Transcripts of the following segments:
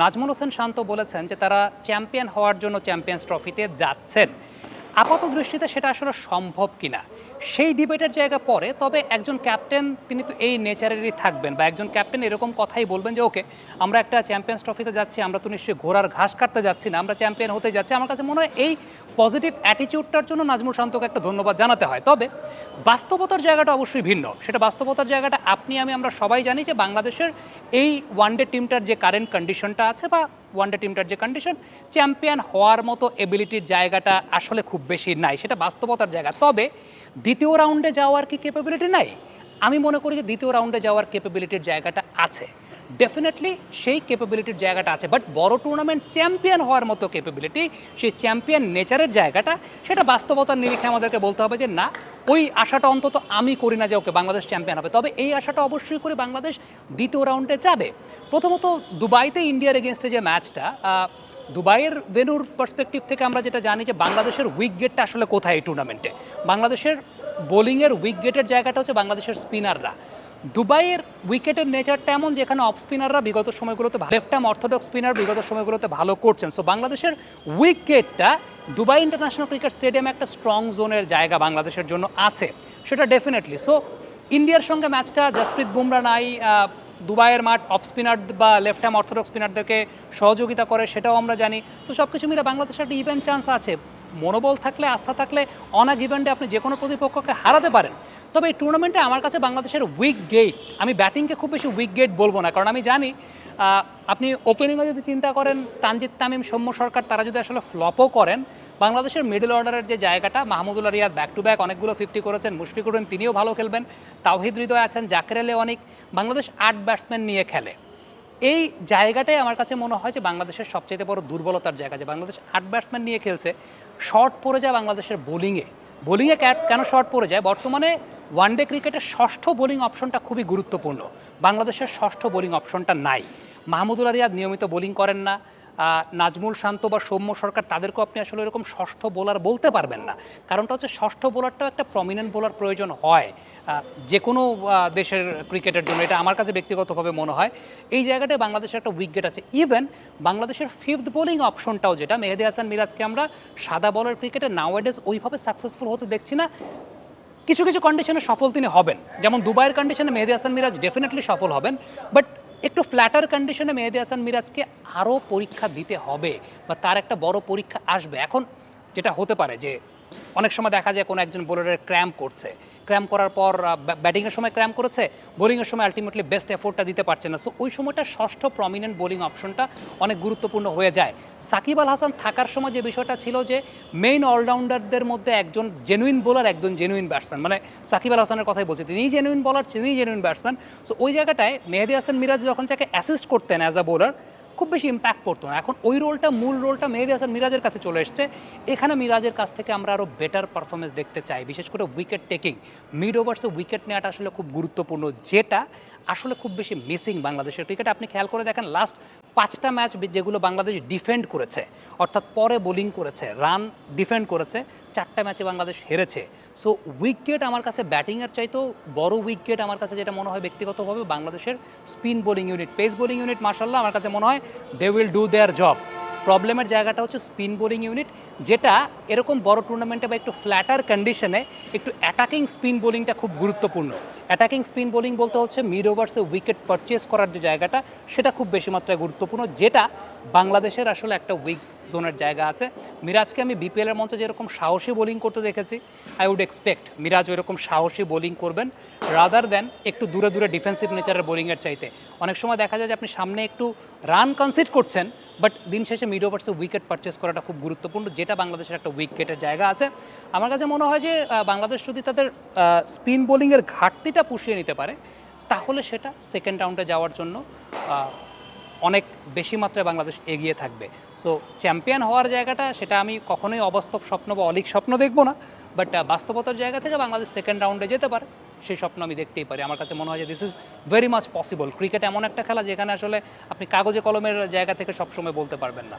নাজমুল হোসেন শান্ত বলেছেন যে তারা চ্যাম্পিয়ন হওয়ার জন্য চ্যাম্পিয়ন্স ট্রফিতে যাচ্ছেন। আপাত দৃষ্টিতে সেটা আসলে সম্ভব কিনা? সেই ডিবেটের জায়গা পরে, তবে একজন ক্যাপ্টেন, তিনি তো এই নেচারেরই থাকবেন বা একজন ক্যাপ্টেন এরকম কথাই বলবেন যে, ওকে, আমরা একটা চ্যাম্পিয়ন্স ট্রফিতে যাচ্ছি, আমরা তো নিশ্চয়ই ঘোড়ার ঘাস কাটতে যাচ্ছি না, আমরা চ্যাম্পিয়ন হতে যাচ্ছি। আমার কাছে মনে হয় এই পজিটিভ অ্যাটিটিউডটার জন্য নাজমুল শান্তকে একটা ধন্যবাদ জানাতে হয়। তবে বাস্তবতার জায়গাটা অবশ্যই ভিন্ন। সেটা বাস্তবতার জায়গাটা আপনি, আমি, আমরা সবাই জানি যে, বাংলাদেশের এই ওয়ানডে টিমটার যে কারেন্ট কন্ডিশনটা আছে বা ওয়ানডে টিমটার যে কন্ডিশন চ্যাম্পিয়ন হওয়ার মতো এবিলিটির জায়গাটা আসলে খুব বেশি নাই। সেটা বাস্তবতার জায়গা। তবে দ্বিতীয় রাউন্ডে যাওয়ার কি ক্যাপাবিলিটি নাই? আমি মনে করি যে দ্বিতীয় রাউন্ডে যাওয়ার ক্যাপাবিলিটির জায়গাটা আছে। ডেফিনেটলি সেই ক্যাপাবিলিটির জায়গাটা আছে বাট বড় টুর্নামেন্ট চ্যাম্পিয়ন হওয়ার মতো ক্যাপাবিলিটি সেই চ্যাম্পিয়ন নেচারের জায়গাটা, সেটা বাস্তবতার নিরিখে আমাদেরকে বলতে হবে যে না, ওই আশাটা অন্তত আমি করি না যে ওকে বাংলাদেশ চ্যাম্পিয়ন হবে। তবে এই আশাটা অবশ্যই করে বাংলাদেশ দ্বিতীয় রাউন্ডে যাবে। প্রথমত দুবাইতে ইন্ডিয়ার এগেনস্টে যে ম্যাচটা দুবাইয়ের ভেনুর পার্সপেক্টিভ থেকে আমরা যেটা জানি যে বাংলাদেশের উইক গেটটা আসলে কোথায় এই টুর্নামেন্টে বাংলাদেশের বোলিংয়ের উইক গেটের জায়গাটা হচ্ছে বাংলাদেশের স্পিনাররা দুবাইয়ের উইকেটের নেচারটা এমন যেখানে অফ স্পিনাররা বিগত সময়গুলোতে লেফট আর্ম অর্থোডক্স স্পিনার বিগত সময়গুলোতে ভালো করছেন। সো বাংলাদেশের উইক গেটটা দুবাই ইন্টারন্যাশনাল ক্রিকেট স্টেডিয়ামে একটা স্ট্রং জোনের জায়গা বাংলাদেশের জন্য আছে। সেটা ডেফিনেটলি সো ইন্ডিয়ার সঙ্গে ম্যাচটা জসপ্রীত বুমরা নাই দুবাইয়ের মাঠ অফ স্পিনার বা লেফট হ্যাম অর্থোডক্স স্পিনারদেরকে সহযোগিতা করে, সেটাও আমরা জানি। সো সব কিছু মিলে বাংলাদেশের একটা ইভেন্ট চান্স আছে। মনোবল থাকলে, আস্থা থাকলে অন ইভেন্টে আপনি যে কোনো প্রতিপক্ষকে হারাতে পারেন। তবে এই টুর্নামেন্টে আমার কাছে বাংলাদেশের উইক গেট আমি ব্যাটিংকে খুব বেশি উইক গেট বলব না, কারণ আমি জানি আপনি ওপেনিংয়ে যদি চিন্তা করেন, তানজিদ তামিম, সৌম্য সরকার, তারা যদি আসলে ফ্লপও করেন, বাংলাদেশের মিডল অর্ডারের যে জায়গাটা, Mahmudullah Riyad back to back অনেকগুলো ফিফটি করেছেন, মুশফিকুর রহিম তিনিও ভালো খেলবেন, তাওহিদ হৃদয় আছেন, জাকের আলী অনেক, বাংলাদেশ আট ব্যাটসম্যান নিয়ে খেলে। এই জায়গাটাই আমার কাছে মনে হয় যে বাংলাদেশের সবচেয়ে বড় দুর্বলতার জায়গা, যে বাংলাদেশ আট ব্যাটসম্যান নিয়ে খেলছে। শর্ট পড়ে যায় বাংলাদেশের বোলিংয়ে। বোলিংয়ে কেন শর্ট পড়ে যায়? বর্তমানে ওয়ানডে ক্রিকেটের ষষ্ঠ বোলিং অপশনটা খুবই গুরুত্বপূর্ণ। বাংলাদেশের ষষ্ঠ বোলিং অপশনটা নাই। মাহমুদুল রিয়াদ নিয়মিত বোলিং করেন না। নাজমুল শান্ত বা সৌম্য সরকার, তাদেরকেও আপনি আসলে এরকম ষষ্ঠ বোলার বলতে পারবেন না। কারণটা হচ্ছে ষষ্ঠ বোলারটাও একটা প্রমিনেন্ট বোলার প্রয়োজন হয় যে কোনো দেশের ক্রিকেটের জন্য। এটা আমার কাছে ব্যক্তিগতভাবে মনে হয়। এই জায়গাটায় বাংলাদেশের একটা উইকেট আছে। ইভেন বাংলাদেশের ফিফথ বোলিং অপশনটাও যেটা, মেহেদি হাসান, মিরাজকে আমরা সাদা বলার ক্রিকেটে নাওয়াডেজ ওইভাবে সাকসেসফুল হতে দেখছি না। কিছু কিছু কন্ডিশনে সফল তিনি হবেন। যেমন দুবাইয়ের কন্ডিশনে মেহেদি হাসান, মিরাজ ডেফিনেটলি সফল হবেন। বাট একটু ফ্ল্যাটার কন্ডিশনে মেহেদি হাসান মিরাজকে আরও পরীক্ষা দিতে হবে বা তার একটা বড় পরীক্ষা আসবে। এখন যেটা হতে পারে যে অনেক সময় দেখা যায় কোনো একজন বোলারের ক্র্যাম্প করছে। ক্র্যাম্প করার পর ব্যাটিংয়ের সময় ক্র্যাম্প করেছে বোলিংয়ের সময় আলটিমেটলি বেস্ট এফোর্টটা দিতে পারছে না। সো ওই সময়টা ষষ্ঠ প্রমিনেন্ট বোলিং অপশনটা অনেক গুরুত্বপূর্ণ হয়ে যায়। সাকিব আল হাসান থাকার সময় যে বিষয়টা ছিল যে মেইন অলরাউন্ডারদের মধ্যে একজন জেনুইন বোলার একজন জেনুইন ব্যাটসম্যান মানে সাকিব আল হাসানের কথাই বলছি, তিনি জেনুইন বলার তিনি জেনুইন ব্যাটসম্যান সো ওই জায়গাটায় মেহেদি হাসান মিরাজ যখন যাকে অ্যাসিস্ট করতেন অ্যাজ আ বোলার খুব বেশি ইম্প্যাক্ট করতো না। এখন ওই রোলটা মূল রোলটা মেহেদি হাসান মিরাজের কাছে চলে এসছে। এখানে মিরাজের কাছ থেকে আমরা আরও বেটার পারফরমেন্স দেখতে চাই। বিশেষ করে উইকেট টেকিং মিড ওভার্সে উইকেট নেওয়াটা আসলে খুব গুরুত্বপূর্ণ যেটা। আসলে খুব বেশি মিসিং বাংলাদেশের ক্রিকেট আপনি খেয়াল করে দেখেন লাস্ট পাঁচটা ম্যাচ যেগুলো বাংলাদেশ ডিফেন্ড করেছে, অর্থাৎ পরে বোলিং করেছে রান ডিফেন্ড করেছে, চারটা ম্যাচে বাংলাদেশ হেরেছে। সো উইকেট আমার কাছে ব্যাটিংয়ের চাইতেও বড় উইকেট আমার কাছে যেটা মনে হয় ব্যক্তিগতভাবে বাংলাদেশের spin bowling unit pace bowling unit মার্শাল্লাহ আমার কাছে মনে হয় they will do their job প্রবলেমের জায়গাটা হচ্ছে স্পিন বোলিং ইউনিট, যেটা এরকম বড় টুর্নামেন্টে বা একটু ফ্ল্যাটার কন্ডিশনে একটু অ্যাটাকিং স্পিন বোলিংটা খুব গুরুত্বপূর্ণ। অ্যাটাকিং স্পিন বোলিং বলতে হচ্ছে মিড ওভার্সে উইকেট পারচেস করার যে জায়গাটা, সেটা খুব বেশি মাত্রায় গুরুত্বপূর্ণ, যেটা বাংলাদেশের আসলে একটা উইক জোনের জায়গা আছে। মিরাজকে আমি বিপিএলের মঞ্চে যেরকম সাহসী বোলিং করতে দেখেছি আই উড এক্সপেক্ট মিরাজ ওইরকম সাহসী বোলিং করবেন রাদার দেন একটু দূরে দূরে ডিফেন্সিভ নেচারের বোলিংয়ের চাইতে। অনেক সময় দেখা যায় যে আপনি সামনে একটু রান কনসিড করছেন বাট দিন শেষে মিড ওভার্সে উইকেট পারচেস করাটা খুব গুরুত্বপূর্ণ, যেটা বাংলাদেশের একটা উইকেটের জায়গা আছে। আমার কাছে মনে হয় যে বাংলাদেশ যদি তাদের স্পিন বোলিংয়ের ঘাটতিটা পুষিয়ে নিতে পারে, তাহলে সেটা সেকেন্ড রাউন্ডে যাওয়ার জন্য অনেক বেশি মাত্রায় বাংলাদেশ এগিয়ে থাকবে। সো চ্যাম্পিয়ন হওয়ার জায়গাটা, সেটা আমি কখনোই অবাস্তব স্বপ্ন বা অলিক স্বপ্ন দেখব না বাট বাস্তবতার জায়গা থেকে বাংলাদেশ সেকেন্ড রাউন্ডে যেতে পারে, সেই স্বপ্ন আমি দেখতেই পারি। আমার কাছে মনে হয় যে this is very much possible cricket এমন একটা খেলা যেখানে আসলে আপনি কাগজে কলমের জায়গা থেকে সবসময় বলতে পারবেন না।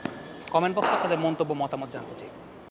কমেন্ট বক্সে আপনাদের মন্তব্য, মতামত জানতে চাই।